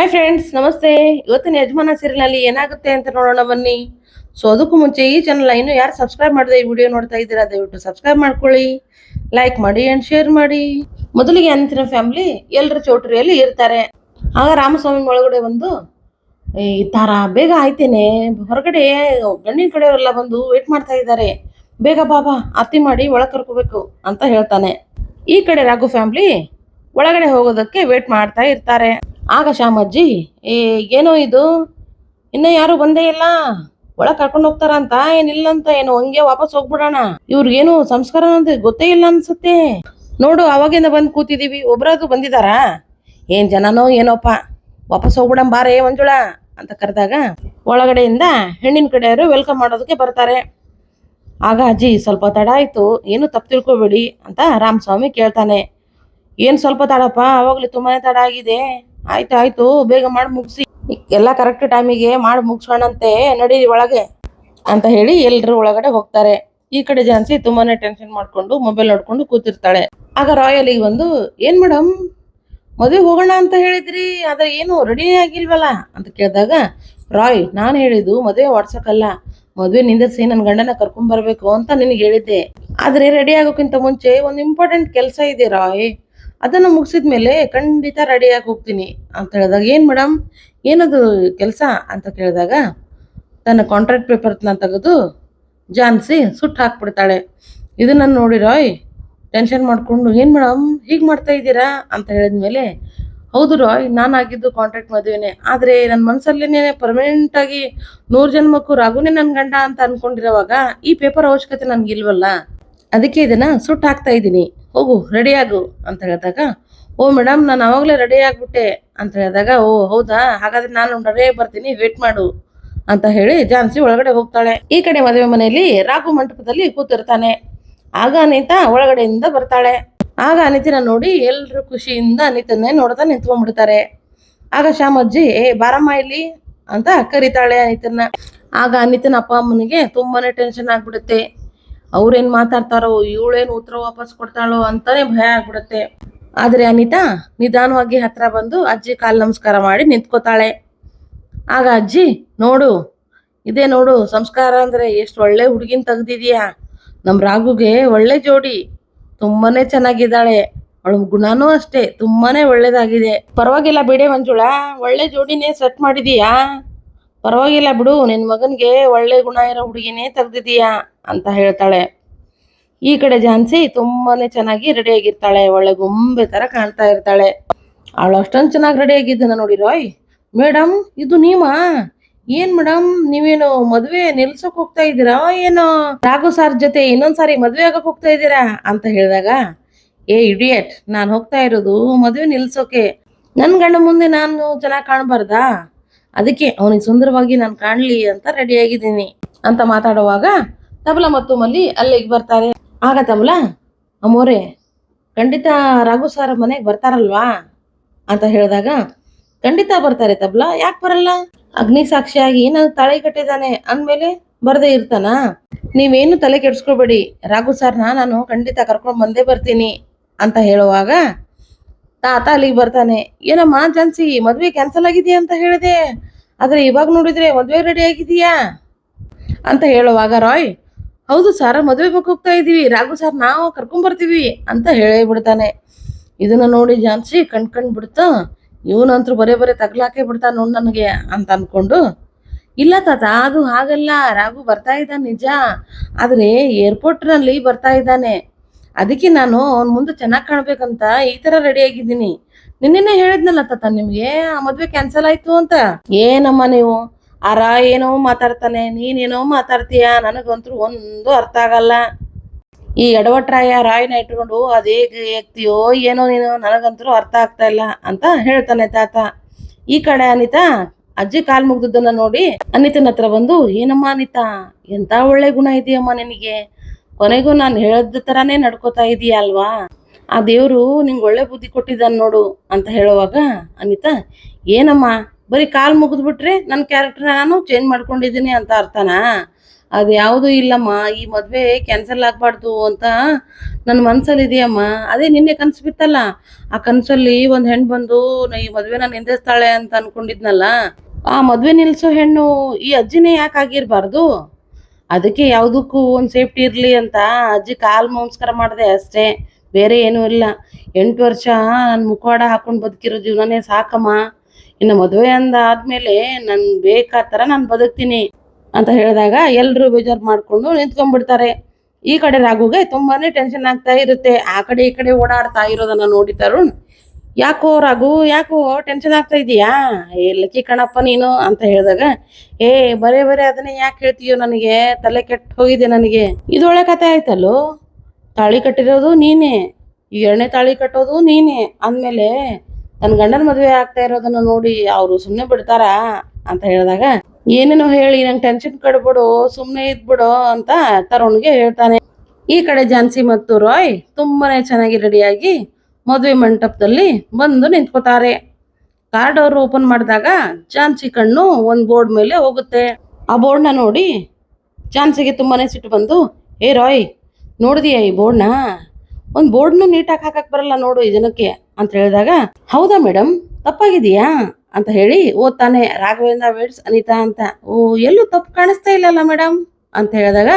Hi friends ನಮಸ್ತೆ. ಇವತ್ತಿನ ಯಜಮಾನ ಸೀರಿಯಲ್ನಲ್ಲಿ ಏನಾಗುತ್ತೆ ಅಂತ ನೋಡೋಣ ಬನ್ನಿ. ಸೊ ಅದಕ್ಕೂ ಮುಂಚೆ ಈ ಚಾನಲ್ ಇನ್ನು ಯಾರು ಸಬ್ಸ್ಕ್ರೈಬ್ ಮಾಡ್ದೆ ಈ ವಿಡಿಯೋ ನೋಡ್ತಾ ಇದ್ದೀರಾ, ದಯವಿಟ್ಟು ಸಬ್ಸ್ಕ್ರೈಬ್ ಮಾಡ್ಕೊಳ್ಳಿ. ಲೈಕ್ ಮಾಡಿ ಅಂಡ್ ಶೇರ್ ಮಾಡಿ. ಮೊದಲಿಗೆ ಅಂತಿನ ಫ್ಯಾಮಿಲಿ ಎಲ್ಲರ ಚೌಟ್ರಿಯಲ್ಲಿ ಇರ್ತಾರೆ. ಆಗ ರಾಮಸ್ವಾಮಿ ಒಳಗಡೆ ಬಂದು ಈ ತಾರ ಬೇಗ ಆಯ್ತೇನೆ. ಹೊರಗಡೆ ಗಂಡಿನ ಕಡೆಯವರೆಲ್ಲ ಬಂದು ವೇಟ್ ಮಾಡ್ತಾ ಇದ್ದಾರೆ. ಬೇಗ ಬಾಬಾ ಅತ್ತಿ ಮಾಡಿ ಒಳಗೆ ಕರ್ಕೋಬೇಕು, ಅಂತ ಹೇಳ್ತಾನೆ. ಈ ಕಡೆ ರಾಘು ಫ್ಯಾಮಿಲಿ ಒಳಗಡೆ ಹೋಗೋದಕ್ಕೆ ವೇಟ್ ಮಾಡ್ತಾ ಇರ್ತಾರೆ. ಆಗ ಶ್ಯಾಮಜ್ಜಿ, ಏ, ಏನೋ ಇದು? ಇನ್ನ ಯಾರು ಬಂದೇ ಇಲ್ಲ. ಒಳಗ್ ಕರ್ಕೊಂಡು ಹೋಗ್ತಾರಂತ ಏನಿಲ್ಲ ಅಂತ ಏನು ಹಂಗೆ ವಾಪಸ್ ಹೋಗ್ಬಿಡೋಣ. ಇವ್ರಿಗೇನು ಸಂಸ್ಕಾರ ಅಂತ ಗೊತ್ತೇ ಇಲ್ಲ ಅನ್ಸುತ್ತೆ. ನೋಡು, ಅವಾಗಿಂದ ಬಂದು ಕೂತಿದೀವಿ. ಒಬ್ರಾದ್ರು ಬಂದಿದಾರಾ? ಏನ್ ಜನನೋ ಏನೋಪ್ಪ ವಾಪಸ್ ಹೋಗ್ಬಿಡಂ ಬಾರೇ ಮಂಜುಳಾ, ಅಂತ ಕರೆದಾಗ ಒಳಗಡೆಯಿಂದ ಹೆಣ್ಣಿನ ಕಡೆಯವರು ವೆಲ್ಕಮ್ ಮಾಡೋದಕ್ಕೆ ಬರ್ತಾರೆ. ಆಗ ಅಜ್ಜಿ, ಸ್ವಲ್ಪ ತಡ ಆಯ್ತು. ಏನು ತಪ್ಪು ತಿಳ್ಕೊಬೇಡಿ, ಅಂತ ರಾಮಸ್ವಾಮಿ ಕೇಳ್ತಾನೆ. ಏನ್ ಸ್ವಲ್ಪ ತಡಪ್ಪ? ಅವಾಗ್ಲೇ ತುಂಬಾನೇ ತಡ ಆಗಿದೆ. ಆಯ್ತು ಆಯ್ತು, ಬೇಗ ಮಾಡಿ ಮುಗಿಸಿ. ಎಲ್ಲ ಕರೆಕ್ಟ್ ಟೈಮಿಗೆ ಮಾಡಿ ಮುಗಿಸೋಣಂತೆ ನಡಿ ಒಳಗೆ ಅಂತ ಹೇಳಿ ಎಲ್ಲರೂ ಒಳಗಡೆ ಹೋಗ್ತಾರೆ. ಈ ಕಡೆ ಜಾನ್ಸಿ ತುಂಬಾನೇ ಟೆನ್ಷನ್ ಮಾಡ್ಕೊಂಡು ಮೊಬೈಲ್ ನೋಡ್ಕೊಂಡು ಕೂತಿರ್ತಾಳೆ. ಆಗ ರಾಯಲಿಗೆ ಬಂದು, ಏನ್ ಮೇಡಮ್ ಮದುವೆ ಹೋಗೋಣ ಅಂತ ಹೇಳಿದ್ರಿ, ಆದ್ರೆ ಏನು ರೆಡಿನೇ ಆಗಿಲ್ವಲ್ಲ? ಅಂತ ಕೇಳಿದಾಗ, ರಾಯ್, ನಾನು ಹೇಳಿದ್ದು ಮದುವೆ ವಾಟ್ಸಕ್ಕಲ್ಲ ಮದುವೆ ನಿಂದಿಸಿ ನನ್ನ ಗಂಡನ ಕರ್ಕೊಂಡ್ ಬರ್ಬೇಕು ಅಂತ ನಿನಗೆ ಹೇಳಿದ್ದೆ. ಆದ್ರೆ ರೆಡಿ ಆಗೋಕ್ಕಿಂತ ಮುಂಚೆ ಒಂದು ಇಂಪಾರ್ಟೆಂಟ್ ಕೆಲಸ ಇದೆ ರಾಯ್. ಅದನ್ನ ಮುಗಿಸಿದ್ಮೇಲೆ ಖಂಡಿತ ರೆಡಿಯಾಗಿ ಹೋಗ್ತೀನಿ ಅಂತ ಹೇಳಿದಾಗ, ಏನ್ ಮೇಡಮ್ ಏನದು ಕೆಲಸ? ಅಂತ ಕೇಳಿದಾಗ, ತನ್ನ ಕಾಂಟ್ರಾಕ್ಟ್ ಪೇಪರ್ನ ತೆಗೆದು ಜಾನ್ಸಿ ಸುಟ್ಟು ಹಾಕ್ಬಿಡ್ತಾಳೆ. ಇದನ್ನ ನೋಡಿ ರಾಯ್ ಟೆನ್ಷನ್ ಮಾಡ್ಕೊಂಡು, ಏನು ಮೇಡಮ್ ಹೀಗೆ ಮಾಡ್ತಾ ಇದ್ದೀರಾ? ಅಂತ ಹೇಳಿದ್ಮೇಲೆ ಹೌದು ರಾಯ್ ನಾನು ಆಗಿದ್ದು ಕಾಂಟ್ರಾಕ್ಟ್ ಮದುವೆನೇ. ಆದರೆ ನನ್ನ ಮನಸ್ಸಲ್ಲಿನೇ ಪರ್ಮನೆಂಟ್ ಆಗಿ ನೂರು ಜನ್ಮಕ್ಕೂ ರಾಘುನೇ ನನ್ನ ಗಂಡ ಅಂತ ಅನ್ಕೊಂಡಿರೋವಾಗ ಈ ಪೇಪರ್ ಅವಶ್ಯಕತೆ ನನಗಿಲ್ವಲ್ಲ. ಅದಕ್ಕೆ ಇದನ್ನ ಸುಟ್ಟು ಹಾಕ್ತಾ ಇದ್ದೀನಿ. ಹೋಗು ರೆಡಿ ಆಗು ಅಂತ ಹೇಳಿದಾಗ, ಓ ಮೇಡಮ್ ನಾನು ಅವಾಗಲೇ ರೆಡಿ ಆಗ್ಬಿಟ್ಟೆ ಅಂತ ಹೇಳಿದಾಗ, ಓ ಹೌದಾ? ಹಾಗಾದ್ರೆ ನಾನು ರೆಡಿ ಬರ್ತೀನಿ ವೇಟ್ ಮಾಡು ಅಂತ ಹೇಳಿ ಜಾನ್ಸಿ ಒಳಗಡೆ ಹೋಗ್ತಾಳೆ. ಈ ಕಡೆ ಮದುವೆ ಮನೆಯಲ್ಲಿ ರಾಘು ಮಂಟಪದಲ್ಲಿ ಕೂತಿರ್ತಾನೆ. ಆಗ ಅನಿತಾ ಒಳಗಡೆಯಿಂದ ಬರ್ತಾಳೆ. ಆಗ ಅನಿತಿನ ನೋಡಿ ಎಲ್ಲರೂ ಖುಷಿಯಿಂದ ಅನಿತನ್ನೇ ನೋಡ್ತಾ ನಿಂತ್ಕೊಂಡ್ಬಿಡ್ತಾರೆ. ಆಗ ಶ್ಯಾಮಜ್ಜಿ, ಏ, ಬಾರಮ್ಮ ಇಲ್ಲಿ ಅಂತ ಕರೀತಾಳೆ ಅನಿತನ್ನ. ಆಗ ಅನಿತನ ಅಪ್ಪ ಅಮ್ಮನಿಗೆ ತುಂಬಾನೇ ಟೆನ್ಷನ್ ಆಗ್ಬಿಡುತ್ತೆ. ಅವ್ರೇನ್ ಮಾತಾಡ್ತಾರೋ, ಇವಳೇನು ಉತ್ತರ ವಾಪಸ್ ಕೊಡ್ತಾಳೋ ಅಂತಾನೆ ಭಯ ಆಗ್ಬಿಡುತ್ತೆ. ಆದ್ರೆ ಅನಿತಾ ನಿಧಾನವಾಗಿ ಹತ್ರ ಬಂದು ಅಜ್ಜಿ ಕಾಲ್ ನಮಸ್ಕಾರ ಮಾಡಿ ನಿಂತ್ಕೋತಾಳೆ. ಆಗ ಅಜ್ಜಿ, ನೋಡು, ಇದೇ ನೋಡು, ಸಂಸ್ಕಾರ ಅಂದ್ರೆ ಎಷ್ಟು ಒಳ್ಳೆ ಹುಡುಗಿನ ತೆಗ್ದಿದ್ಯಾ? ನಮ್ ರಾಘುಗೆ ಒಳ್ಳೆ ಜೋಡಿ, ತುಂಬಾನೇ ಚೆನ್ನಾಗಿದ್ದಾಳೆ. ಅವಳ ಗುಣನೂ ಅಷ್ಟೇ, ತುಂಬಾನೇ ಒಳ್ಳೇದಾಗಿದೆ. ಪರವಾಗಿಲ್ಲ ಬಿಡೆ ಮಂಜುಳಾ, ಒಳ್ಳೆ ಜೋಡಿನೇ ಸೆಟ್ ಮಾಡಿದೀಯಾ? ಪರವಾಗಿಲ್ಲ ಬಿಡು ನಿನ್ನ ಮಗನಿಗೆ ಒಳ್ಳೆ ಗುಣ ಇರೋ ಹುಡುಗಿನೇ ತೆಗ್ದಿದೀಯಾ ಅಂತ ಹೇಳ್ತಾಳೆ. ಈ ಕಡೆ ಜಾನ್ಸಿ ತುಂಬಾನೇ ಚೆನ್ನಾಗಿ ರೆಡಿ ಆಗಿರ್ತಾಳೆ, ಒಳ್ಳೆ ಗೊಂಬೆ ತರ ಕಾಣ್ತಾ ಇರ್ತಾಳೆ. ಅವಳು ಅಷ್ಟೊಂದು ಚೆನ್ನಾಗಿ ರೆಡಿ ಆಗಿದ್ದನ್ನ ನೋಡಿ ರಾಯ್ ಮೇಡಮ್ ಇದು ನೀವಾ ಏನ್ ಮೇಡಮ್ ನೀವೇನು ಮದ್ವೆ ನಿಲ್ಸಕ್ ಹೋಗ್ತಾ ಇದ್ದೀರಾ? ಏನೋ ರಾಘು ಸಾರ್ ಜೊತೆ ಇನ್ನೊಂದ್ಸಾರಿ ಮದ್ವೆ ಆಗಕ್ ಹೋಗ್ತಾ ಇದ್ದೀರಾ? ಅಂತ ಹೇಳಿದಾಗ, ಏ ಇಡಿಯಟ್ ನಾನು ಹೋಗ್ತಾ ಇರೋದು ಮದ್ವೆ ನಿಲ್ಸೋಕೆ. ನನ್ ಗಂಡ ಮುಂದೆ ನಾನು ಚೆನ್ನಾಗಿ ಕಾಣಬಾರ್ದಾ? ಅದಕ್ಕೆ ಅವನಿಗೆ ಸುಂದರವಾಗಿ ನಾನು ಕಾಣ್ಲಿ ಅಂತ ರೆಡಿ ಆಗಿದ್ದೀನಿ ಅಂತ ಮಾತಾಡುವಾಗ ತಬಲ ಮತ್ತು ಮಲ್ಲಿ ಅಲ್ಲಿಗೆ ಬರ್ತಾರೆ. ಆಗ ತಬಲ, ಅಮ್ಮೋರೆ, ಖಂಡಿತ ರಾಘು ಸಾರ್ ಮನೆಗೆ ಬರ್ತಾರಲ್ವಾ? ಅಂತ ಹೇಳಿದಾಗ, ಖಂಡಿತ ಬರ್ತಾರೆ ತಬಲ, ಯಾಕೆ ಬರಲ್ಲ? ಅಗ್ನಿ ಸಾಕ್ಷಿಯಾಗಿ ನಾನು ತಳೆ ಕಟ್ಟಿದ್ದಾನೆ ಅಂದಮೇಲೆ ಬರದೇ ಇರ್ತಾನ? ನೀವೇನು ತಲೆ ಕೆಡ್ಸ್ಕೊಬೇಡಿ, ರಾಘು ಸರ್ನ ನಾನು ಖಂಡಿತ ಕರ್ಕೊಂಡು ಬಂದೇ ಬರ್ತೀನಿ ಅಂತ ಹೇಳುವಾಗ ತಾತ ಅಲ್ಲಿಗೆ ಬರ್ತಾನೆ. ಏನಮ್ಮ ಜಾನ್ಸಿ, ಮದುವೆ ಕ್ಯಾನ್ಸಲ್ ಆಗಿದೆಯಾ ಅಂತ ಹೇಳಿದೆ. ಆದರೆ ಇವಾಗ ನೋಡಿದ್ರೆ ಮದುವೆ ರೆಡಿ ಆಗಿದೆಯಾ? ಅಂತ ಹೇಳುವಾಗ ರಾಯ್, ಹೌದು ಸರ್, ಮದುವೆ ಬಗ್ಗೆ ಹೋಗ್ತಾ ಇದ್ದೀವಿ ರಾಘು ಸರ್, ನಾವು ಕರ್ಕೊಂಡ್ ಬರ್ತೀವಿ ಅಂತ ಹೇಳೇ ಬಿಡ್ತಾನೆ. ಇದನ್ನ ನೋಡಿ ಜಾನ್ಸಿ ಕಣ್ಕಂಡ್ ಬಿಡ್ತಾ, ಇವನಂತರೂ ಬರೇ ಬರೇ ತಗ್ಲಾಕೆ ಬಿಡ್ತಾನೆ ನೋಡು ನನಗೆ ಅಂತ ಅನ್ಕೊಂಡು, ಇಲ್ಲ ತಾತ, ಅದು ಹಾಗಲ್ಲ. ರಾಘು ಬರ್ತಾ ಇದ್ದಾನೆ ನಿಜ. ಆದರೆ ಏರ್ಪೋರ್ಟ್ನಲ್ಲಿ ಬರ್ತಾ ಇದ್ದಾನೆ. ಅದಕ್ಕೆ ನಾನು ಅವ್ನ ಮುಂದೆ ಚೆನ್ನಾಗಿ ಕಾಣ್ಬೇಕಂತ ಈ ತರ ರೆಡಿ ಆಗಿದ್ದೀನಿ. ನಿನ್ನೆನೆ ಹೇಳಿದ್ನಲ್ಲ ತಾತ ನಿಮ್ಗೆ, ಆ ಮದ್ವೆ ಕ್ಯಾನ್ಸಲ್ ಆಯ್ತು ಅಂತ. ಏನಮ್ಮ ನೀವು? ಅರ ಏನೋ ಮಾತಾಡ್ತಾನೆ, ನೀನೇನೋ ಮಾತಾಡ್ತೀಯ? ನನಗಂತೂ ಒಂದು ಅರ್ಥ ಆಗಲ್ಲ. ಈ ಎಡವಟ್ರಾಯ ರಾಯನ ಇಟ್ಕೊಂಡು ಅದೇ ಎಕ್ತಿಯೋ ಏನೋ ನೀನು ನನಗಂತೂ ಅರ್ಥ ಆಗ್ತಾ ಇಲ್ಲ ಅಂತ ಹೇಳ್ತಾನೆ ತಾತ. ಈ ಕಡೆ ಅನಿತಾ, ಅಜ್ಜಿ ಕಾಲ್ ಮುಗ್ದದ್ದನ್ನ ನೋಡಿ ಅನಿತನ ಹತ್ರ ಬಂದು, ಏನಮ್ಮ ಅನಿತಾ, ಎಂತ ಒಳ್ಳೆ ಗುಣ ಇದೆಯಮ್ಮ ನಿನಗೆ? ಕೊನೆಗೂ ನಾನು ಹೇಳದ ತರಾನೇ ನಡ್ಕೋತಾ ಇದೀಯ ಅಲ್ವಾ? ಆ ದೇವರು ನಿಂಗೆ ಒಳ್ಳೆ ಬುದ್ಧಿ ಕೊಟ್ಟಿದ್ದಾನೆ ನೋಡು ಅಂತ ಹೇಳುವಾಗ, ಅನಿತಾ, ಏನಮ್ಮ, ಬರೀ ಕಾಲು ಮುಗಿದ್ಬಿಟ್ರೆ ನನ್ನ ಕ್ಯಾರೆಕ್ಟರ್ ನಾನು ಚೇಂಜ್ ಮಾಡ್ಕೊಂಡಿದ್ದೀನಿ ಅಂತ ಅರ್ಥನಾ? ಅದು ಯಾವುದೂ ಇಲ್ಲಮ್ಮ, ಈ ಮದುವೆ ಕ್ಯಾನ್ಸಲ್ ಆಗಬಾರ್ದು ಅಂತ ನನ್ನ ಮನ್ಸಲ್ಲಿ ಇದೆಯಮ್ಮ. ಅದೇ ನಿನ್ನೆ ಕನಸು ಬಿತ್ತಲ್ಲ, ಆ ಕನಸಲ್ಲಿ ಒಂದು ಹೆಣ್ಣು ಬಂದು ಈ ಈ ನಾನು ನಿಂದಿಸ್ತಾಳೆ ಅಂತ ಅನ್ಕೊಂಡಿದ್ನಲ್ಲ, ಆ ಮದುವೆ ನಿಲ್ಸೋ ಹೆಣ್ಣು ಈ ಅಜ್ಜಿನೇ ಯಾಕೆ ಆಗಿರ್ಬಾರ್ದು? ಅದಕ್ಕೆ ಯಾವುದಕ್ಕೂ ಒಂದು ಸೇಫ್ಟಿ ಇರಲಿ ಅಂತ ಅಜ್ಜಿ ಕಾಲು ನಮಸ್ಕಾರ ಮಾಡಿದೆ ಅಷ್ಟೇ. ಬೇರೆ ಏನೂ ಇಲ್ಲ. ಎಂಟು ವರ್ಷ ನಾನು ಮುಖವಾಡ ಹಾಕೊಂಡು ಬದುಕಿರೋ ಜೀವನನೇ ಸಾಕಮ್ಮ. ಇನ್ನು ಮದುವೆ ಅಂದ ಆದ್ಮೇಲೆ ನನ್ ಬೇಕಾದ ಥರ ನಾನು ಬದುಕ್ತೀನಿ ಅಂತ ಹೇಳಿದಾಗ ಎಲ್ಲರೂ ಬೇಜಾರು ಮಾಡ್ಕೊಂಡು ನಿಂತ್ಕೊಂಡ್ಬಿಡ್ತಾರೆ. ಈ ಕಡೆ ರಾಘುಗೆ ತುಂಬಾನೇ ಟೆನ್ಷನ್ ಆಗ್ತಾ ಇರುತ್ತೆ. ಆ ಕಡೆ ಈ ಕಡೆ ಓಡಾಡ್ತಾ ಇರೋದನ್ನ ನೋಡಿ ತರುಣ್. ಯಾಕೋ ರಾಘು, ಯಾಕೋ ಟೆನ್ಷನ್ ಆಗ್ತಾ ಇದೀಯಾ? ಏ, ಲಕ್ಕಿ ಕಣಪ್ಪ ನೀನು ಅಂತ ಹೇಳಿದಾಗ, ಏ, ಬರೇ ಬರೇ ಅದನ್ನೇ ಯಾಕೆ ಹೇಳ್ತೀಯೋ ನನಗೆ, ತಲೆ ಕೆಟ್ಟ ಹೋಗಿದೆ ನನಗೆ. ಇದೊಳ್ಳೆ ಕತೆ ಆಯ್ತಲ್ಲೋ? ತಾಳಿ ಕಟ್ಟಿರೋದು ನೀನೇ, ಎರಡನೇ ತಾಳಿ ಕಟ್ಟೋದು ನೀನೇ. ಅಂದಮೇಲೆ ತನ್ನ ಗಂಡನ ಮದುವೆ ಆಗ್ತಾ ಇರೋದನ್ನ ನೋಡಿ ಅವರು ಸುಮ್ಮನೆ ಬಿಡ್ತಾರಾ ಅಂತ ಹೇಳಿದಾಗ, ಏನೇನೋ ಹೇಳಿ, ನಂಗೆ ಟೆನ್ಷನ್ ಕಡ್ಬಿಡು ಸುಮ್ಮನೆ ಇದ್ಬಿಡು ಅಂತ ತರುಣ್ಗೆ ಹೇಳ್ತಾನೆ. ಈ ಕಡೆ ಝಾನ್ಸಿ ಮತ್ತು ರಾಯ್ ತುಂಬಾನೇ ಚೆನ್ನಾಗಿ ರೆಡಿಯಾಗಿ ಮದುವೆ ಮಂಟಪದಲ್ಲಿ ಬಂದು ನಿಂತ್ಕೋತಾರೆ. ಕಾರ್ಡ್ ಅವರು ಓಪನ್ ಮಾಡಿದಾಗ ಝಾನ್ಸಿ ಕಣ್ಣು ಒಂದು ಬೋರ್ಡ್ ಮೇಲೆ ಹೋಗುತ್ತೆ. ಆ ಬೋರ್ಡ್ನ ನೋಡಿ ಝಾನ್ಸಿಗೆ ತುಂಬಾ ಸಿಟ್ಟು ಬಂದು ಏ ರಾಯ್, ನೋಡಿದೀಯ ಈ ಬೋರ್ಡ್ನ? ಒಂದು ಬೋರ್ಡ್ನು ನೀಟಾಗಿ ಹಾಕಕ್ ಬರಲ್ಲ ನೋಡು ಈ ಜನಕ್ಕೆ, ಅಂತ ಹೇಳಿದಾಗ, ಹೌದಾ ಮೇಡಮ್ ತಪ್ಪಾಗಿದೆಯಾ? ಅಂತ ಹೇಳಿ ಓದ್ತಾನೆ, ರಾಘವೇಂದ್ರ ವೇಡ್ಸ್, ಅನಿತಾ ಅಂತ. ಓ, ಎಲ್ಲೂ ತಪ್ಪು ಕಾಣಿಸ್ತಾ ಇಲ್ಲಲ್ಲ ಮೇಡಮ್ ಅಂತ ಹೇಳಿದಾಗ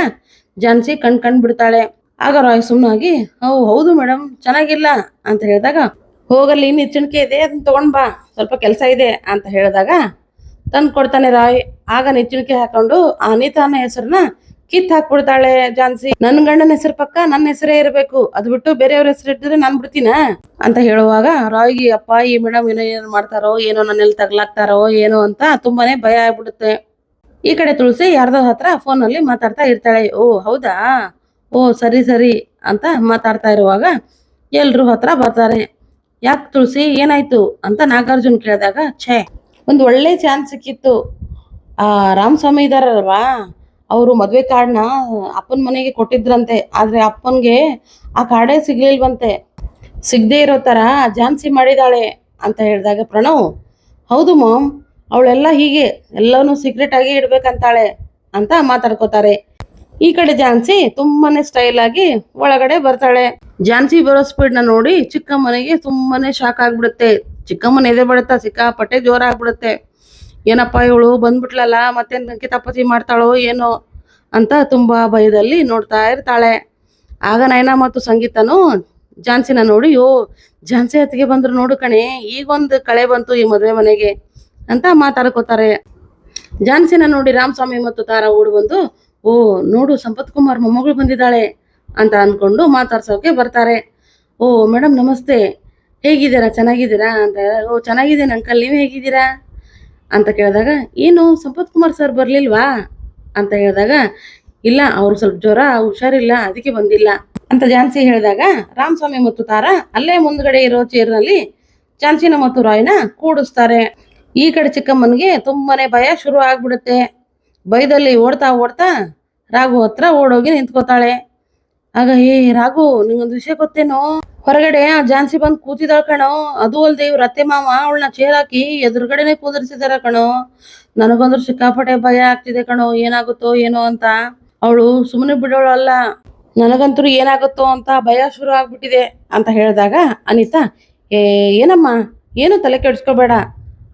ಜಾನ್ಸಿ ಕಣ್ ಕಣ್ ಬಿಡ್ತಾಳೆ. ಆಗ ರಾಯ್ ಸುಮ್ಮನಾಗಿ ಓ, ಹೌದು ಮೇಡಮ್ ಚೆನ್ನಾಗಿಲ್ಲ ಅಂತ ಹೇಳಿದಾಗ, ಹೋಗಲ್ಲಿ, ಇನ್ನು ನಿಚ್ಚಣಿಕೆ ಇದೆ ಅದನ್ನ ತಗೊಂಡ್ ಬಾ, ಸ್ವಲ್ಪ ಕೆಲಸ ಇದೆ ಅಂತ ಹೇಳಿದಾಗ, ತಂದು ಕೊಡ್ತಾನೆ ರಾಯ್. ಆಗ ನೆಚ್ಚಿಣಿಕೆ ಹಾಕೊಂಡು ಅನಿತಾನ ಹೆಸರನ್ನ ಕಿತ್ ಹಾಕ್ಬಿಡ್ತಾಳೆ ಜಾನ್ಸಿ. ನನ್ನ ಗಂಡನ ಹೆಸರು ಪಕ್ಕ ನನ್ನ ಹೆಸರೇ ಇರಬೇಕು. ಅದು ಬಿಟ್ಟು ಬೇರೆಯವ್ರ ಹೆಸರು ಇಟ್ಟಿದ್ರೆ ನಾನು ಬಿಡ್ತೀನ? ಅಂತ ಹೇಳುವಾಗ ರಾಯ್ಗೆ ಅಪ್ಪ, ಈ ಮೇಡಮ್ ಏನೋ ಏನೋ ಮಾಡ್ತಾರೋ, ಏನೋ ನನ್ನಲ್ಲಿ ತಗ್ಲಾಕ್ತಾರೋ ಏನೋ ಅಂತ ತುಂಬಾನೇ ಭಯ ಆಗ್ಬಿಡುತ್ತೆ. ಈ ಕಡೆ ತುಳಸಿ ಯಾರ್ದೋ ಹತ್ರ ಫೋನಲ್ಲಿ ಮಾತಾಡ್ತಾ ಇರ್ತಾಳೆ. ಓ, ಹೌದಾ? ಓ, ಸರಿ ಸರಿ ಅಂತ ಮಾತಾಡ್ತಾ ಇರುವಾಗ ಎಲ್ರು ಹತ್ರ ಬರ್ತಾರೆ. ಯಾಕೆ ತುಳಸಿ, ಏನಾಯ್ತು ಅಂತ ನಾಗಾರ್ಜುನ್ ಕೇಳಿದಾಗ, ಛೇ, ಒಂದು ಒಳ್ಳೆ ಚಾನ್ಸ್ ಸಿಕ್ಕಿತ್ತು. ಆ, ರಾಮಸ್ವಾಮಿ ಇದಾರಲ್ವಾ? ಅವರು ಮದುವೆ ಕಾರ್ಡ್ನ ಅಪ್ಪನ ಮನೆಗೆ ಕೊಟ್ಟಿದ್ರಂತೆ. ಆದ್ರೆ ಅಪ್ಪನ್ಗೆ ಆ ಕಾರ್ಡೇ ಸಿಗ್ಲಿಲ್ವಂತೆ. ಸಿಗದೆ ಇರೋ ತರ ಜಾನ್ಸಿ ಮಾಡಿದಾಳೆ ಅಂತ ಹೇಳಿದಾಗ ಪ್ರಣವ್, ಹೌದು ಮಾಮ್, ಅವಳೆಲ್ಲ ಹೀಗೆ ಎಲ್ಲವನ್ನೂ ಸೀಕ್ರೆಟ್ ಆಗಿ ಇಡ್ಬೇಕಂತಾಳೆ ಅಂತ ಮಾತಾಡ್ಕೋತಾರೆ. ಈ ಕಡೆ ಜಾನ್ಸಿ ತುಂಬಾನೇ ಸ್ಟೈಲ್ ಆಗಿ ಒಳಗಡೆ ಬರ್ತಾಳೆ. ಜಾನ್ಸಿ ಬರೋ ಸ್ಪೀಡ್ನ ನೋಡಿ ಚಿಕ್ಕಮ್ಮನಿಗೆ ತುಂಬಾನೇ ಶಾಕ್ ಆಗ್ಬಿಡುತ್ತೆ. ಚಿಕ್ಕಮ್ಮನ ಎದೆ ಬಡತಾ, ಸಿಕ್ಕಾಪಟ್ಟೆ ಜೋರ ಆಗ್ಬಿಡುತ್ತೆ. ಏನಪ್ಪ ಇವಳು ಬಂದ್ಬಿಟ್ಲಲ್ಲ ಮತ್ತೆ ನಂಗೆ ತಪ್ಪತಿ ಮಾಡ್ತಾಳೋ ಏನೋ ಅಂತ ತುಂಬಾ ಭಯದಲ್ಲಿ ನೋಡ್ತಾ ಇರ್ತಾಳೆ. ಆಗ ನಯನ ಮತ್ತು ಸಂಗೀತನು ಜಾನ್ಸಿನ ನೋಡಿ ಓ ಜಾನ್ಸಿ ಹತ್ತಿಗೆ ಬಂದ್ರು ನೋಡು ಕಣೆ, ಈಗೊಂದು ಕಳೆ ಬಂತು ಈ ಮದುವೆ ಮನೆಗೆ ಅಂತ ಮಾತಾಡ್ಕೋತಾರೆ. ಜಾನ್ಸಿನ ನೋಡಿ ರಾಮಸ್ವಾಮಿ ಮತ್ತು ತಾರಾ ಓಡ್ ಬಂದು ಓ, ನೋಡು, ಸಂಪತ್ ಕುಮಾರ್ ಮೊಮ್ಮಗಳು ಬಂದಿದ್ದಾಳೆ ಅಂತ ಅನ್ಕೊಂಡು ಮಾತಾಡ್ಸೋಕೆ ಬರ್ತಾರೆ. ಓ ಮೇಡಮ್ ನಮಸ್ತೆ. ಹೇಗಿದ್ದೀರಾ? ಚೆನ್ನಾಗಿದ್ದೀರಾ? ಅಂತ ಓ, ಚೆನ್ನಾಗಿದ್ದೀನಿ ಅಂಕಲ್, ನೀವು ಹೇಗಿದ್ದೀರಾ? ಅಂತ ಕೇಳಿದಾಗ, ಏನು, ಸಂಪತ್ ಕುಮಾರ್ ಸರ್ ಬರಲಿಲ್ವಾ? ಅಂತ ಹೇಳಿದಾಗ, ಇಲ್ಲ, ಅವ್ರು ಸ್ವಲ್ಪ ಜ್ವರ, ಹುಷಾರಿಲ್ಲ, ಅದಕ್ಕೆ ಬಂದಿಲ್ಲ. ಅಂತ ಝಾನ್ಸಿ ಹೇಳಿದಾಗ, ರಾಮಸ್ವಾಮಿ ಮತ್ತು ತಾರಾ ಅಲ್ಲೇ ಮುಂದ್ಗಡೆ ಇರೋ ಚೇರ್ನಲ್ಲಿ ಝಾನ್ಸಿನ ಮತ್ತು ರಾಯ್ನ ಕೂಡಿಸ್ತಾರೆ. ಈ ಕಡೆ ಚಿಕ್ಕಮ್ಮನಿಗೆ ತುಂಬಾನೇ ಭಯ ಶುರು ಆಗ್ಬಿಡುತ್ತೆ. ಭಯದಲ್ಲಿ ಓಡ್ತಾ ಓಡ್ತಾ ರಾಘು ಹತ್ರ ಓಡೋಗಿ ನಿಂತ್ಕೋತಾಳೆ. ಆಗ, ಏ, ರಾಘು, ನಿಂಗೊಂದು ವಿಷಯ ಗೊತ್ತೇನೋ? ಹೊರಗಡೆ ಆ ಜಾನ್ಸಿ ಬಂದು ಕೂತಿದಾಳ ಕಣೋ. ಅದು ಅಲ್ದೆ ಇವ್ರ ಅತ್ತೆ ಮಾವ ಅವಳನ್ನ ಚೇರ್ ಹಾಕಿ ಎದುರುಗಡೆನೆ ಕೂದರ್ಸಿದಾರ ಕಣೋ. ನನಗೊಂದ್ರು ಸಿಕ್ಕಾಪಟ್ಟೆ ಭಯ ಆಗ್ತಿದೆ ಕಣೋ. ಏನಾಗುತ್ತೋ ಏನೋ ಅಂತ. ಅವಳು ಸುಮ್ಮನೆ ಬಿಡೋಳು ಅಲ್ಲ. ನನಗಂತೂ ಏನಾಗುತ್ತೋ ಅಂತ ಭಯ ಶುರು ಆಗ್ಬಿಟ್ಟಿದೆ. ಅಂತ ಹೇಳಿದಾಗ, ಅನಿತಾ, ಏ, ಏನಮ್ಮ? ಏನು ತಲೆ ಕೆಡಿಸ್ಕೋಬೇಡ.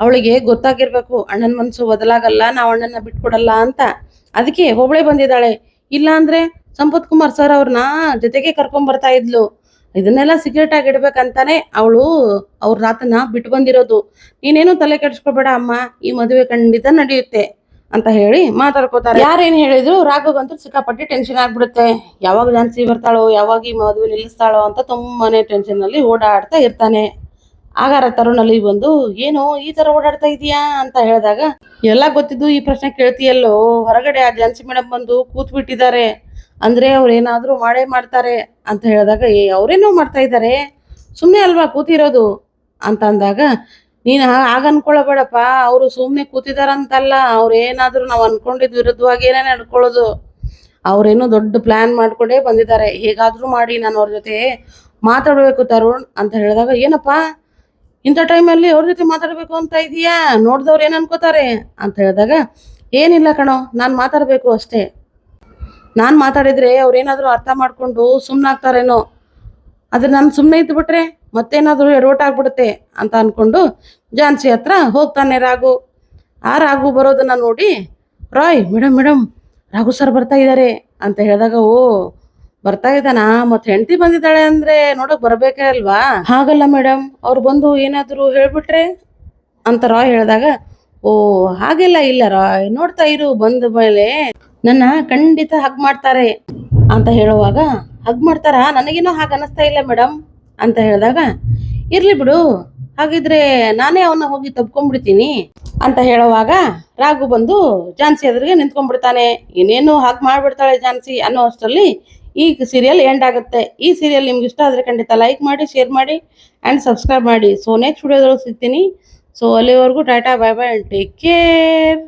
ಅವಳಿಗೆ ಗೊತ್ತಾಗಿರ್ಬೇಕು, ಅಣ್ಣನ ಮನಸ್ಸು ಬದಲಾಗಲ್ಲ, ನಾವು ಅಣ್ಣನ ಬಿಟ್ಕೊಡಲ್ಲ ಅಂತ. ಅದಕ್ಕೆ ಹೋಬಳೆ ಬಂದಿದ್ದಾಳೆ. ಇಲ್ಲ ಅಂದ್ರೆ ಸಂಪತ್ ಕುಮಾರ್ ಸರ್ ಅವ್ರನ್ನ ಜೊತೆಗೆ ಕರ್ಕೊಂಡ್ ಬರ್ತಾ ಇದ್ಲು. ಇದನ್ನೆಲ್ಲ ಸೀಕ್ರೆಟ್ ಆಗಿ ಇಡ್ಬೇಕಂತಾನೆ ಅವಳು ಅವ್ರ ರಾತನ ಬಿಟ್ಟು ಬಂದಿರೋದು. ನೀನೇನು ತಲೆ ಕೆಡ್ಸ್ಕೊಬೇಡ ಅಮ್ಮ, ಈ ಮದುವೆ ಖಂಡಿತ ನಡೆಯುತ್ತೆ ಅಂತ ಹೇಳಿ ಮಾತಾಡ್ಕೋತಾರೆ. ಯಾರೇನ್ ಹೇಳಿದ್ರು ರಾಘವಂತೂ ಸಿಕ್ಕಾಪಟ್ಟೆ ಟೆನ್ಷನ್ ಆಗ್ಬಿಡುತ್ತೆ. ಯಾವಾಗ ಜಾನ್ಸಿ ಬರ್ತಾಳೋ, ಯಾವಾಗ ಈ ಮದುವೆ ನಿಲ್ಲಿಸ್ತಾಳೋ ಅಂತ ತುಂಬಾನೇ ಟೆನ್ಷನ್ ಅಲ್ಲಿ ಓಡಾಡ್ತಾ ಇರ್ತಾನೆ. ಆಗಾರ ತರುಣಲ್ಲಿ ಬಂದು, ಏನು ಈ ತರ ಓಡಾಡ್ತಾ ಇದೀಯಾ? ಅಂತ ಹೇಳಿದಾಗ, ಎಲ್ಲ ಗೊತ್ತಿದ್ದು ಈ ಪ್ರಶ್ನೆ ಕೇಳ್ತೀಯಲ್ಲೋ? ಹೊರಗಡೆ ಆ ಜಾನ್ಸಿ ಮೇಡಮ್ ಬಂದು ಕೂತ್ ಬಿಟ್ಟಿದ್ದಾರೆ ಅಂದ್ರೆ ಅವ್ರು ಏನಾದ್ರೂ ಮಾಡೇ ಮಾಡ್ತಾರೆ. ಅಂತ ಹೇಳಿದಾಗ, ಏ, ಅವ್ರೇನೋ ಮಾಡ್ತಾ ಇದ್ದಾರೆ? ಸುಮ್ಮನೆ ಅಲ್ವಾ ಕೂತಿರೋದು? ಅಂತ ಅಂದಾಗ, ನೀನು ಆಗ ಅನ್ಕೊಳ್ಳಬೇಡಪ್ಪ. ಅವರು ಸುಮ್ಮನೆ ಕೂತಿದಾರಂತಲ್ಲ. ಅವ್ರು ಏನಾದರೂ ನಾವು ಅನ್ಕೊಂಡಿದ್ ವಿರುದ್ಧವಾಗಿ ಏನೇ ನಡ್ಕೊಳ್ಳೋದು ಅವ್ರೇನು ದೊಡ್ಡ ಪ್ಲಾನ್ ಮಾಡ್ಕೊಂಡೇ ಬಂದಿದ್ದಾರೆ. ಹೇಗಾದ್ರೂ ಮಾಡಿ, ನಾನು ಅವ್ರ ಜೊತೆ ಮಾತಾಡಬೇಕು ತರುಣ್. ಅಂತ ಹೇಳಿದಾಗ, ಏನಪ್ಪ? ಇಂಥ ಟೈಮಲ್ಲಿ ಅವ್ರ ಜೊತೆ ಮಾತಾಡಬೇಕು ಅಂತ ಇದೆಯಾ ನೋಡಿದವ್ರು ಏನು ಅನ್ಕೋತಾರೆ? ಅಂತ ಹೇಳಿದಾಗ, ಏನಿಲ್ಲ ಕಣೋ, ನಾನು ಮಾತಾಡಬೇಕು ಅಷ್ಟೇ. ನಾನು ಮಾತಾಡಿದರೆ ಅವ್ರೇನಾದರೂ ಅರ್ಥ ಮಾಡಿಕೊಂಡು ಸುಮ್ಮನಾಗ್ತಾರೇನೋ ಆದರೆ ನಾನು ಸುಮ್ಮನೆ ಇದ್ದುಬಿಟ್ರೆ ಮತ್ತೇನಾದರೂ ಎಡವಟ್ ಆಗ್ಬಿಡುತ್ತೆ ಅಂತ ಅಂದ್ಕೊಂಡು ಜಾನ್ಸಿ ಹತ್ರ ಹೋಗ್ತಾನೆ ರಾಘು. ಆ ರಾಘು ಬರೋದನ್ನ ನೋಡಿ, Roy madam madam Raghu sir ಬರ್ತಾ ಇದ್ದಾರೆ ಅಂತ ಹೇಳಿದಾಗ, ಓ ಬರ್ತಾ ಇದ್ದಾನಾ? ಮತ್ತೆ ಹೆಂಡತಿ ಬಂದಿದ್ದಾಳೆ ಅಂದ್ರೆ ನೋಡಕ್ ಬರ್ಬೇಕೇ ಅಲ್ವಾ? ಹಾಗಲ್ಲ ಮೇಡಮ್. ಅವ್ರು ಬಂದು ಏನಾದರೂ ಹೇಳ್ಬಿಟ್ರೆ ಅಂತ ರಾಯ್ ಹೇಳಿದಾಗ, ಓ, ಹಾಗೆಲ್ಲ ಇಲ್ಲ ರಾಯ್. ನೋಡ್ತಾ ಇರು, ಬಂದ ಮೇಲೆ ನನ್ನ ಖಂಡಿತ ಹಗ್ ಮಾಡ್ತಾರೆ ಅಂತ ಹೇಳುವಾಗ, ಹಗ್ ಮಾಡ್ತಾರಾ? ನನಗೇನೋ ಹಾಗೆ ಅನಿಸ್ತಾ ಇಲ್ಲ ಮೇಡಮ್ ಅಂತ ಹೇಳಿದಾಗ, ಇರ್ಲಿ ಬಿಡು. ಹಾಗಿದ್ರೆ ನಾನೇ ಅವನ್ನ ಹೋಗಿ ತಪ್ಕೊಂಡ್ಬಿಡ್ತೀನಿ ಅಂತ ಹೇಳುವಾಗ ರಾಘು ಬಂದು ಝಾನ್ಸಿ ಎದುರಿಗೆ ನಿಂತ್ಕೊಂಡ್ಬಿಡ್ತಾನೆ. ಇನ್ನೇನು ಹಾಗೆ ಮಾಡ್ಬಿಡ್ತಾಳೆ ಝಾನ್ಸಿ ಅನ್ನೋ ಅಷ್ಟರಲ್ಲಿ ಈ ಸೀರಿಯಲ್ ಎಂಡ್ ಆಗುತ್ತೆ. ಈ ಸೀರಿಯಲ್ ನಿಮ್ಗೆ ಇಷ್ಟ ಆದರೆ ಖಂಡಿತ ಲೈಕ್ ಮಾಡಿ ಶೇರ್ ಮಾಡಿ ಆ್ಯಂಡ್ ಸಬ್ಸ್ಕ್ರೈಬ್ ಮಾಡಿ. ಸೊ ನೆಕ್ಸ್ಟ್ ವಿಡಿಯೋದೊಳಗೆ ಸಿಗ್ತೀನಿ. ಸೊ ಅಲ್ಲಿವರೆಗೂ tata bye bye take care